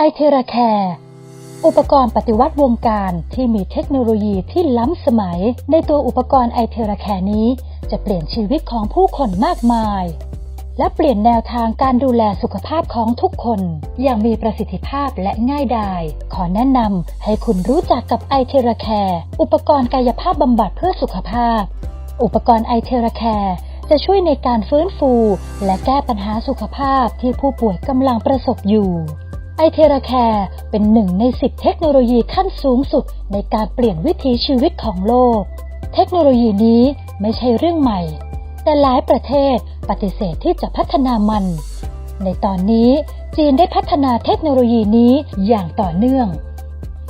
ไอเทราแคร์อุปกรณ์ปฏิวัติวงการที่มีเทคโนโลยีที่ล้ำสมัย ในตัวอุปกรณ์ไอเทราแคร์นี้ จะเปลี่ยนชีวิตของผู้คนมากมาย และเปลี่ยนแนวทางการดูแลสุขภาพของทุกคน อย่างมีประสิทธิภาพและง่ายดาย ขอแนะนำให้คุณรู้จักกับไอเทราแคร์อุปกรณ์กายภาพบำบัดเพื่อสุขภาพ อุปกรณ์ไอเทราแคร์จะช่วยในการฟื้นฟู และแก้ปัญหาสุขภาพที่ผู้ป่วยกำลังประสบอยู่ ไอเทราแคร์เป็นหนึ่งในสิบเทคโนโลยีขั้นสูงสุดในการเปลี่ยนวิถีชีวิตของโลก เทคโนโลยีนี้ไม่ใช่เรื่องใหม่ แต่หลายประเทศปฏิเสธที่จะพัฒนามัน ในตอนนี้จีนได้พัฒนาเทคโนโลยีนี้อย่างต่อเนื่อง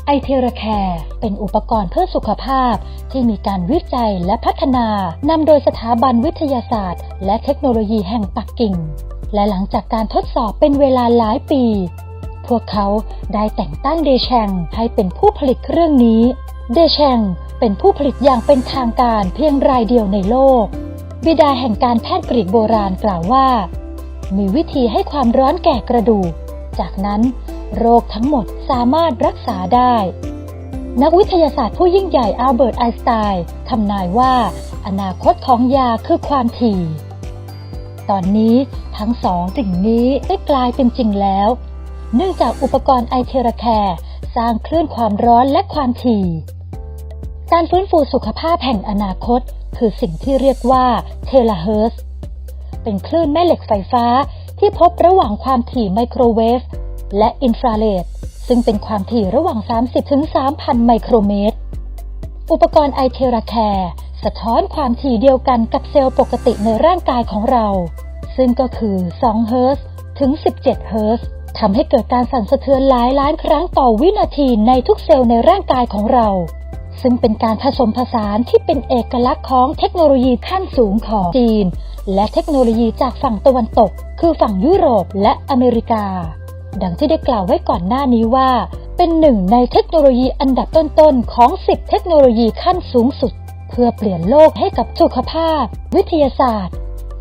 ไอเทราแคร์เป็นอุปกรณ์เพื่อสุขภาพที่มีการวิจัยและพัฒนานำโดยสถาบันวิทยาศาสตร์ และเทคโนโลยีแห่งปักกิ่ง และหลังจากการทดสอบเป็นเวลาหลายปี พวกเขาได้แต่งตั้งเดแชงให้เป็นผู้ผลิตเครื่องนี้ เดแชงเป็นผู้ผลิตอย่างเป็นทางการเพียงรายเดียวในโลก บิดาแห่งการแพทย์กรีกโบราณกล่าวว่า มีวิธีให้ความร้อนแก่กระดูก จากนั้นโรคทั้งหมดสามารถรักษาได้ นักวิทยาศาสตร์ผู้ยิ่งใหญ่อัลเบิร์ตไอน์สไตน์ทำนายว่า อนาคตของยาคือความถี่ ตอนนี้ทั้งสองสิ่งนี้ได้กลายเป็นจริงแล้ว เนื่องจากอุปกรณ์ไอเทราแคร์สร้างคลื่นความร้อนและความถี่ การฟื้นฟูสุขภาพแห่งอนาคต คือสิ่งที่เรียกว่าเทเลเฮิร์ตเป็นคลื่นแม่เหล็กไฟฟ้าที่พบระหว่างความถี่ไมโครเวฟและอินฟราเรดซึ่งเป็นความถี่ระหว่าง 30 ถึง 3,000 ไมโครเมตร อุปกรณ์ไอเทราแคร์สะท้อนความถี่เดียวกันกับเซลล์ปกติในร่างกายของเรา ซึ่งก็คือ 2 เฮิร์ตซ์ถึง 17 เฮิร์ตซ์ ทำให้เกิดการสั่นสะเทือนหลายล้านครั้งต่อวินาทีในทุกเซลล์ในร่างกายของเรา ซึ่งเป็นการผสมผสานที่เป็นเอกลักษณ์ของเทคโนโลยีขั้นสูงของจีน และเทคโนโลยีจากฝั่งตะวันตก คือฝั่งยุโรปและอเมริกา ดังที่ได้กล่าวไว้ก่อนหน้านี้ว่า เป็นหนึ่งในเทคโนโลยีอันดับต้นๆของ 10 เทคโนโลยีขั้นสูงสุด เพื่อเปลี่ยนโลกให้กับสุขภาพ วิทยาศาสตร์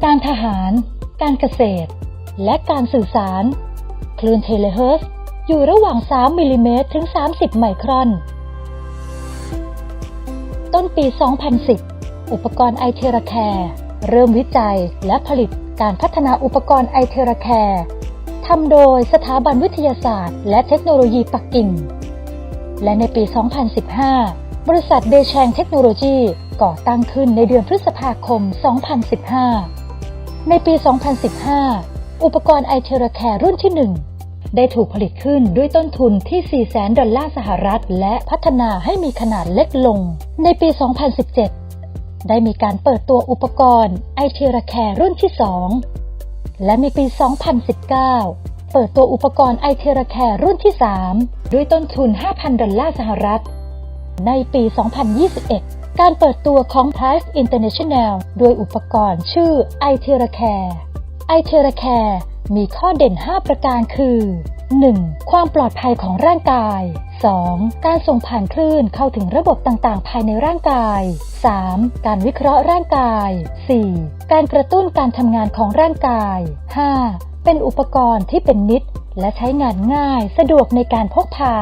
การทหาร การเกษตร และการสื่อสาร คลื่นเทเลเฮิร์ตซ์อยู่ระหว่าง 3มิลลิเมตรถึง 30 ไมครอน ต้นปี 2010 อุปกรณ์ไอเทราแคร์เริ่มวิจัยและผลิตการพัฒนาอุปกรณ์ไอเทราแคร์ทำโดยสถาบันวิทยาศาสตร์ และเทคโนโลยีปักกิ่ง และในปี 2015 บริษัทเดชงเทคโนโลยีก่อตั้งขึ้นในเดือนพฤษภาคม 2015 ในปี 2015 อุปกรณ์ไอเทราแคร์รุ่นที่ 1 ได้ถูกผลิตขึ้นด้วยต้นทุนที่ 400,000 ดอลลาร์สหรัฐ และพัฒนาให้มีขนาดเล็กลง ในปี 2017 ได้มีการเปิดตัวอุปกรณ์ไอเทราแคร์รุ่นที่ 2 และในปี 2019 เปิดตัวอุปกรณ์ไอเทราแคร์รุ่นที่ 3 ด้วยต้นทุน 5,000 ดอลลาร์สหรัฐ ในปี 2021การเปิดตัวของ Price International ด้วยอุปกรณ์ชื่อ i t e r a c a r e i t e r a c a r e มีข้อเด่น 5 ประการคือ 1. ความปลอดภัยของร่างกาย 2. การส่งผ่านคลื่นเข้าถึงระบบต่างๆ ภายในร่างกาย 3. การวิเคราะห์ร่างกาย 4. การกระตุ้นการทำงานของร่างกาย 5. เป็นอุปกรณ์ที่เป็นมิตร และใช้งานง่ายสะดวกในการพกพา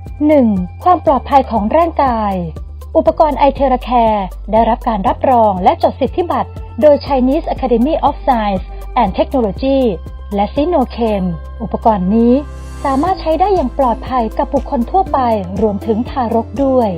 1. ความปลอดภัยของร่างกาย อุปกรณ์ไอเทราแคร์ได้รับการรับรองและจดสิทธิบัตร โดย Chinese Academy of Science and Technology และซิโนเคมอุปกรณ์นี้สามารถใช้ได้อย่างปลอดภัยกับบุคคลทั่วไปรวมถึงทารกด้วย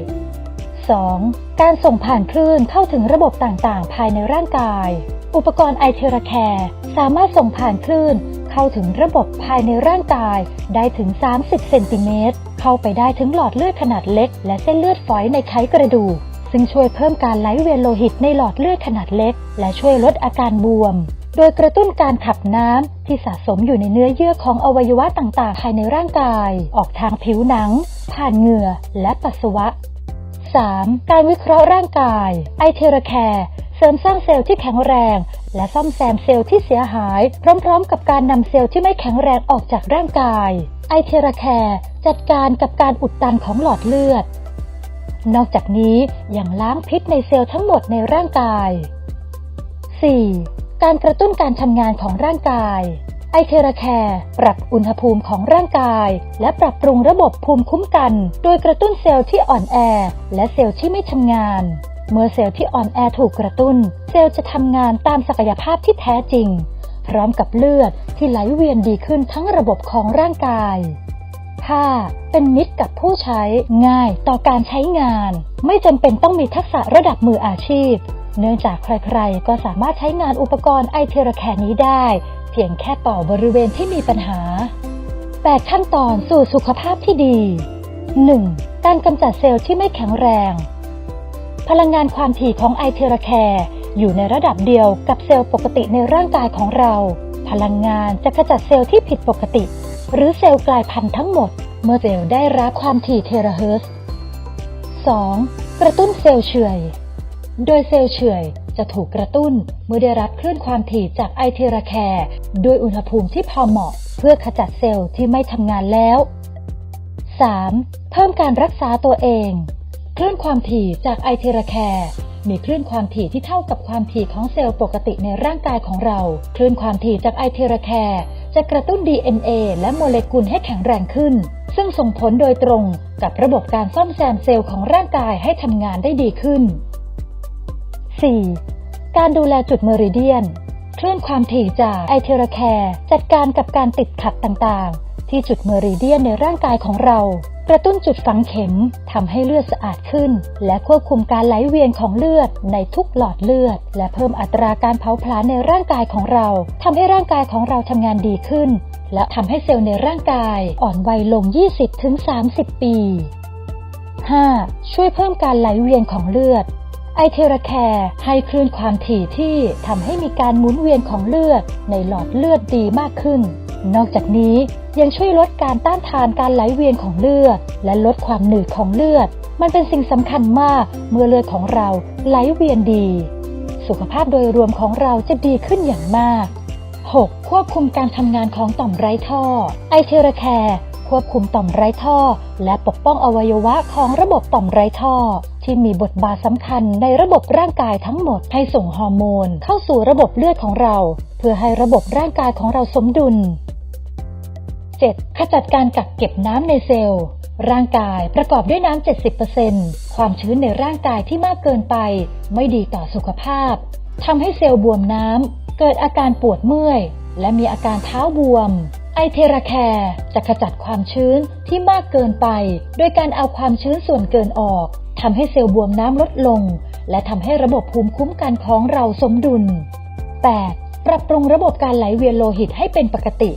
2. การส่งผ่านคลื่นเข้าถึงระบบต่างๆ ภายในร่างกาย อุปกรณ์ไอเทราแคร์สามารถส่งผ่านคลื่น เข้าถึงระบบภายในร่างกายได้ถึง 30 เซนติเมตร เข้าไปได้ถึงหลอดเลือดขนาดเล็ก และเส้นเลือดฝอยในไขกระดูกซึ่งช่วยเพิ่มการไหลเวียนโลหิตในหลอดเลือดขนาดเล็ก และช่วยลดอาการบวม โดยกระตุ้นการขับน้ำที่สะสมอยู่ในเนื้อเยื่อของอวัยวะต่างๆ ภายในร่างกาย ออกทางผิวหนัง ผ่านเหงื่อ และปัสสาวะ 3. การวิเคราะห์ร่างกาย ไอเทราแคร์เสริมสร้างเซลล์ที่แข็งแรง และซ่อมแซมเซลล์ที่เสียหาย พร้อม ๆ กับการนำเซลล์ที่ไม่แข็งแรงออกจากร่างกาย ไอเทราแคร์จัดการกับการอุดตันของหลอดเลือด นอกจากนี้ยังล้างพิษในเซลล์ทั้งหมดในร่างกาย 4. การกระตุ้นการทำงานของร่างกาย ไอเทราแคร์ปรับอุณหภูมิของร่างกาย และปรับปรุงระบบภูมิคุ้มกัน โดยกระตุ้นเซลล์ที่อ่อนแอ และเซลล์ที่ไม่ทำงาน เมื่อเซลล์ที่อ่อนแอถูกกระตุ้น เซลล์จะทำงานตามศักยภาพที่แท้จริง พร้อมกับเลือดที่ไหลเวียนดีขึ้นทั้งระบบของร่างกาย 5. เป็นมิตรกับผู้ใช้ง่ายต่อการใช้งาน ไม่จำเป็นต้องมีทักษะระดับมืออาชีพ เนื่องจากใครๆ ก็สามารถใช้งานอุปกรณ์ไอเทราแคร์นี้ได้ เพียงแค่เป่าบริเวณที่มีปัญหา 8 ขั้นตอนสู่สุขภาพที่ดี 1. การกำจัดเซลล์ที่ไม่แข็งแรง พลังงานความถี่ของไอเทราแคร์ อยู่ในระดับเดียวกับเซลล์ปกติในร่างกายของเรา พลังงานจะขจัดเซลล์ที่ผิดปกติ หรือเซลล์กลายพันธุ์ทั้งหมด เมื่อเซลล์ได้รับความถี่เทราเฮิร์ตซ์ 2. กระตุ้นเซลล์เฉื่อย โดยเซลล์เฉื่อยจะถูกกระตุ้นเมื่อได้รับคลื่นความถี่จากไอเทราแคร์ด้วยอุณหภูมิที่พอเหมาะ เพื่อขจัดเซลล์ที่ไม่ทำงานแล้ว 3. เพิ่มการรักษาตัวเอง คลื่นความถี่จากไอเทราแคร์ มีคลื่นความถี่ที่เท่ากับความถี่ของเซลล์ปกติในร่างกายของเรา คลื่นความถี่จากไอเทราแคร์จะกระตุ้น DNA และโมเลกุลให้แข็งแรงขึ้น ซึ่งส่งผลโดยตรงกับระบบการซ่อมแซมเซลล์ของร่างกายให้ทำงานได้ดีขึ้น 4. การดูแลจุดเมริเดียน คลื่นความถี่จากไอเทราแคร์จัดการกับการติดขัดต่างๆ ที่จุดเมริเดียนในร่างกายของเรา กระตุ้นจุดฝังเข็มทำให้เลือดสะอาดขึ้น และควบคุมการไหลเวียนของเลือดในทุกหลอดเลือด และเพิ่มอัตราการเผาผลาญในร่างกายของเราทำให้ร่างกายของเราทำงานดีขึ้น และทำให้เซลล์ในร่างกายอ่อนวัยลง 20-30 ปี 5. ช่วยเพิ่มการไหลเวียนของเลือดไอเทราแคร์ให้คลื่นความถี่ที่ทำให้มีการหมุนเวียนของเลือดในหลอดเลือดดีมากขึ้น นอกจากนี้ยังช่วยลดการต้านทานการไหลเวียนของเลือด และลดความหนืดของเลือด มันเป็นสิ่งสำคัญมากเมื่อเลือดของเราไหลเวียนดี สุขภาพโดยรวมของเราจะดีขึ้นอย่างมาก 6. ควบคุมการทำงานของต่อมไร้ท่อ ไอเทราแคร์ควบคุมต่อมไร้ท่อ และปกป้องอวัยวะของระบบต่อมไร้ท่อ ที่มีบทบาทสำคัญในระบบร่างกายทั้งหมดให้ส่งฮอร์โมน เข้าสู่ระบบเลือดของเรา เพื่อให้ระบบร่างกายของเราสมดุล 7. ขจัดการกักเก็บน้ำในเซลล์ ร่างกายประกอบด้วยน้ำ 70%ความชื้นในร่างกายที่มากเกินไป ไม่ดีต่อสุขภาพทำให้เซลล์บวมน้ำ เกิดอาการปวดเมื่อย และมีอาการเท้าบวม ไอเทราแคร์จะขจัดความชื้นที่มากเกินไป โดยการเอาความชื้นส่วนเกินออกทำให้เซลล์บวมน้ำลดลง และทำให้ระบบภูมิคุ้มกันของเราสมดุล 8. ปรับปรุงระบบการไหลเวียนโลหิตให้เป็นปกติ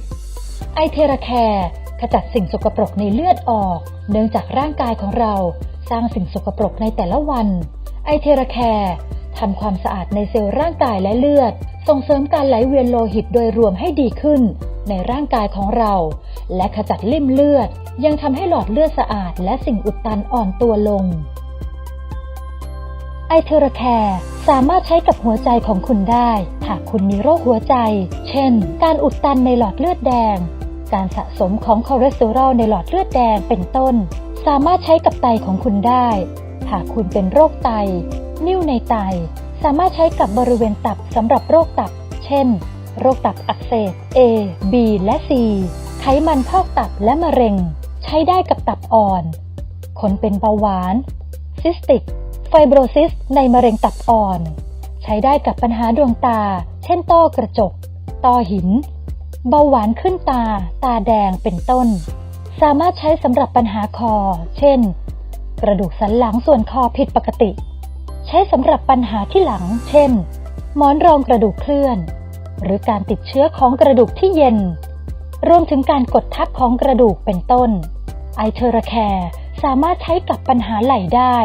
ไอเทราแคร์ขจัดสิ่งสกปรกในเลือดออก เนื่องจากร่างกายของเราสร้างสิ่งสกปรกในแต่ละวัน ไอเทราแคร์ทำความสะอาดในเซลล์ร่างกายและเลือด ส่งเสริมการไหลเวียนโลหิตโดยรวมให้ดีขึ้น ในร่างกายของเรา และขจัดลิ่มเลือด ยังทำให้หลอดเลือดสะอาด และสิ่งอุดตันอ่อนตัวลง ไอเทราแคร์สามารถใช้กับหัวใจของคุณได้ หากคุณมีโรคหัวใจ เช่น การอุดตันในหลอดเลือดแดง การสะสมของคอเลสเตอรอลในหลอดเลือดแดงเป็นต้น สามารถใช้กับไตของคุณได้ หากคุณเป็นโรคไต นิ่วในไต สามารถใช้กับบริเวณตับสำหรับโรคตับ เช่น โรคตับอักเสบ A B และ C ไขมันพอกตับและมะเร็ง ใช้ได้กับตับอ่อน คนเป็นเบาหวาน ซิสติก ไฟโบรซิส ในมะเร็งตับอ่อน ใช้ได้กับปัญหาดวงตา เช่นต้อกระจก ต้อหิน เบาหวานขึ้นตา ตาแดงเป็นต้น สามารถใช้สำหรับปัญหาคอ เช่น กระดูกสันหลังส่วนคอผิดปกติ ใช้สำหรับปัญหาที่หลัง เช่น หมอนรองกระดูกเคลื่อน หรือการติดเชื้อของกระดูกที่เย็น รวมถึงการกดทับของกระดูกเป็นต้น ไอเทอราแคร์สามารถใช้กับปัญหาไหล่ได้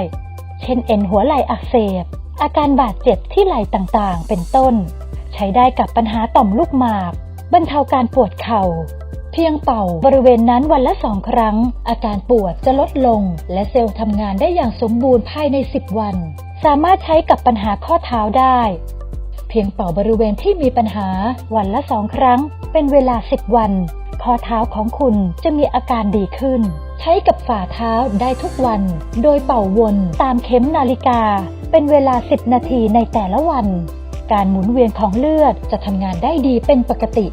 เช่นเอ็นหัวไหล่อักเสบ อาการบาดเจ็บที่ไหล่ต่างๆ เป็นต้น ใช้ได้กับปัญหาต่อมลูกหมาก บรรเทาการปวดเข่า เพียงเป่าบริเวณนั้นวันละสองครั้ง อาการปวดจะลดลง และเซลล์ทำงานได้อย่างสมบูรณ์ภายใน 10 วัน สามารถใช้กับปัญหาข้อเท้าได้ เพียงเป่าบริเวณที่มีปัญหาวันละสองครั้ง เป็นเวลา 10 วัน ข้อเท้าของคุณจะมีอาการดีขึ้น ใช้กับฝ่าเท้าได้ทุกวัน โดยเป่าวนตามเข็มนาฬิกา เป็นเวลา 10 นาทีในแต่ละวัน การหมุนเวียนของเลือดจะทำงานได้ดีเป็นปกติ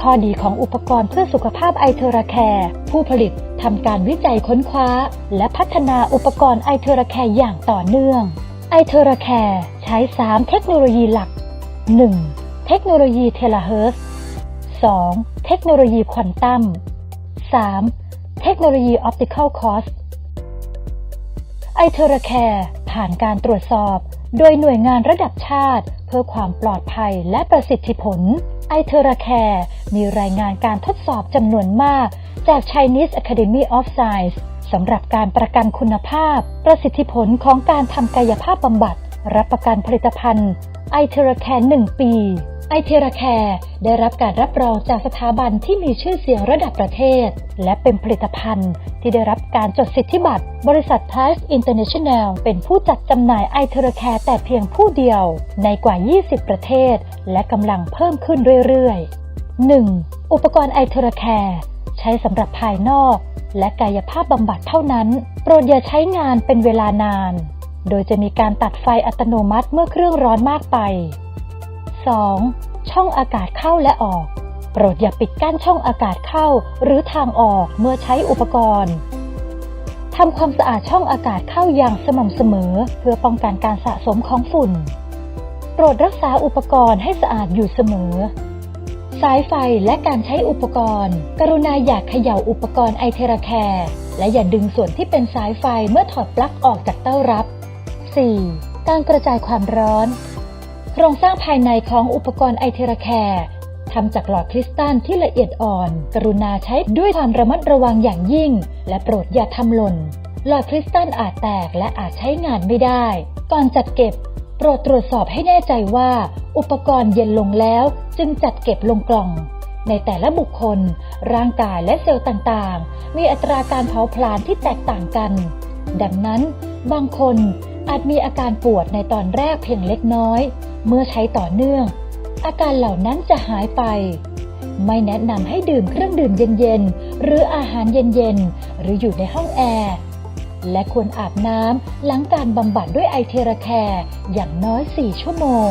ข้อดีของอุปกรณ์เพื่อสุขภาพไอเทอราแคร์ผู้ผลิตทำการวิจัยค้นคว้า และพัฒนาอุปกรณ์ไอเทอราแคร์อย่างต่อเนื่องไอเทอราแคร์ใช้ 3 เทคโนโลยีหลัก 1. เทคโนโลยีเทเลเฮิร์ 2. เทคโนโลยีควอนตัม 3. เทคโนโลยีออปติคอลคอสไอเทอร์แคร์ผ่านการตรวจสอบ โดยหน่วยงานระดับชาติ เพื่อความปลอดภัยและประสิทธิผล ไอเทอร์แคร์มีรายงานการทดสอบจำนวนมาก จาก Chinese Academy of Science สำหรับการประกันคุณภาพ ประสิทธิผลของการทำกายภาพบำบัด รับประกันผลิตภัณฑ์ไอเทอร์แคร์1ปี ไอเทราแคร์ได้รับการรับรองจากสถาบันที่มีชื่อเสียงระดับประเทศ และเป็นผลิตภัณฑ์ที่ได้รับการจดสิทธิบัตร บริษัท t i c e International เป็นผู้จัดจำหน่ายไอเทราแคร์แต่เพียงผู้เดียว ในกว่า 20 ประเทศ และกำลังเพิ่มขึ้นเรื่อยๆ 1. อุปกรณ์ไอเทราแคร์ใช้สำหรับภายนอก และกายภาพบำบัดเท่านั้น โปรดอย่าใช้งานเป็นเวลานาน โดยจะมีการตัดไฟอัตโนมัติเมื่อเครื่องร้อนมากไป 2. ช่องอากาศเข้าและออก โปรดอย่าปิดกั้นช่องอากาศเข้า หรือทางออกเมื่อใช้อุปกรณ์ทำความสะอาดช่องอากาศเข้าอย่างสม่ำเสมอ เพื่อป้องกันการสะสมของฝุ่น โปรดรักษาอุปกรณ์ให้สะอาดอยู่เสมอ สายไฟและการใช้อุปกรณ์ กรุณาอย่าเขย่าอุปกรณ์ไอเทราแคร์และอย่าดึงส่วนที่เป็นสายไฟเมื่อถอดปลั๊กออกจากเต้ารับ 4. การกระจายความร้อน โครงสร้างภายในของอุปกรณ์ไอเทราแคร์ทำจากหลอดคริสตัลที่ละเอียดอ่อน กรุณาใช้ด้วยความระมัดระวังอย่างยิ่ง และโปรดอย่าทำหล่น หลอดคริสตัลอาจแตกและอาจใช้งานไม่ได้ ก่อนจัดเก็บ โปรดตรวจสอบให้แน่ใจว่า อุปกรณ์เย็นลงแล้ว จึงจัดเก็บลงกล่อง ในแต่ละบุคคล ร่างกายและเซลล์ต่างๆ มีอัตราการเผาผลาญที่แตกต่างกัน ดังนั้น บางคน อาจมีอาการปวดในตอนแรกเพียงเล็กน้อย เมื่อใช้ต่อเนื่อง อาการเหล่านั้นจะหายไป ไม่แนะนำให้ดื่มเครื่องดื่มเย็นๆ หรืออาหารเย็นๆ หรืออยู่ในห้องแอร์ และควรอาบน้ำหลังการบำบัดด้วยไอเทราแคร์อย่างน้อย 4 ชั่วโมง